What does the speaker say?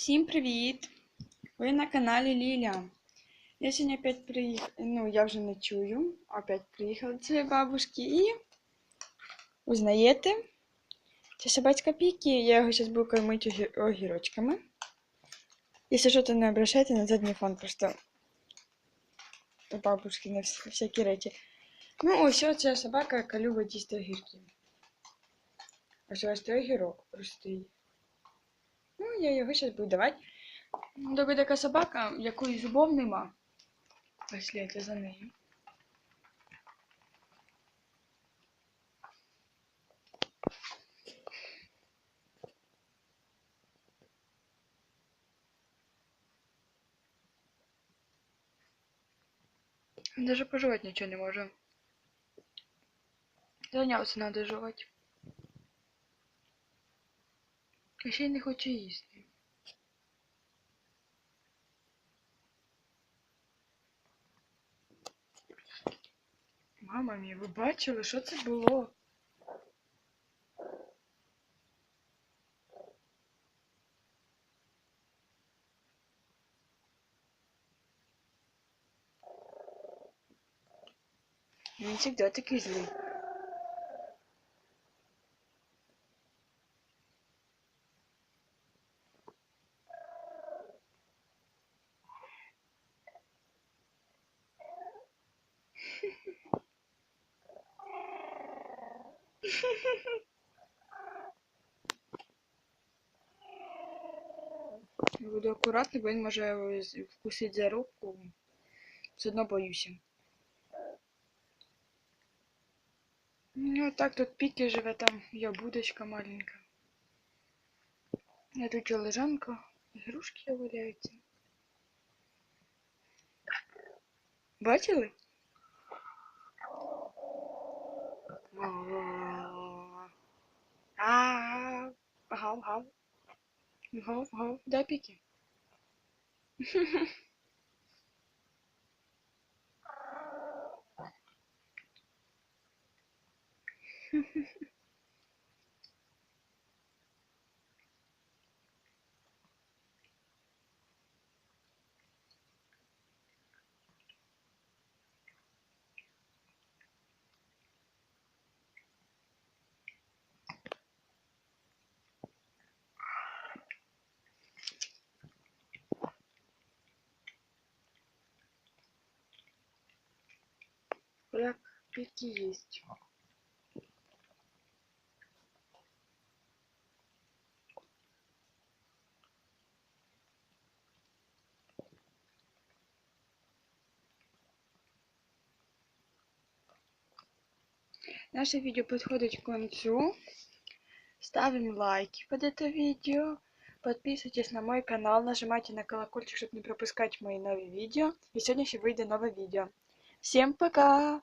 Всім привіт! Ви на каналі Ліля. Я сьогодні опять приїхала, ну я вже не чую, опять приїхала до цієї бабушки і узнаєте, це собачка Пікі, я його зараз буду кормити огі- огірочками. Якщо що, то не обращайте на задній фон, просто у бабушки на всякі речі. Ну, ось ця собака, яка любить їсти огірки. Ось ось той огірок простий. Ну, я його зараз буду давати. Доки така собака, якої зубов нема. Гляньте за нею. Даже пожевать нічого не може. Зайнявся надо жувати. А ще не хоче їсти. Мама мій, ви бачили, що це було? Він завжди такий злий. Буду акуратний, бо він може вкусити за руку. Все одно боюся. Ну, так тут піки живе, там я будочка маленька. Я тут лежанка, ігрушки валяються. Бачили? Гав, гав. Гав, гав. Да, піки. Як піки есть. Наше видео подходит к концу. Ставим лайки под это видео. Подписывайтесь на мой канал, нажимайте на колокольчик, чтобы не пропускать мои новые видео. И сегодня еще выйдет новое видео. Всем пока!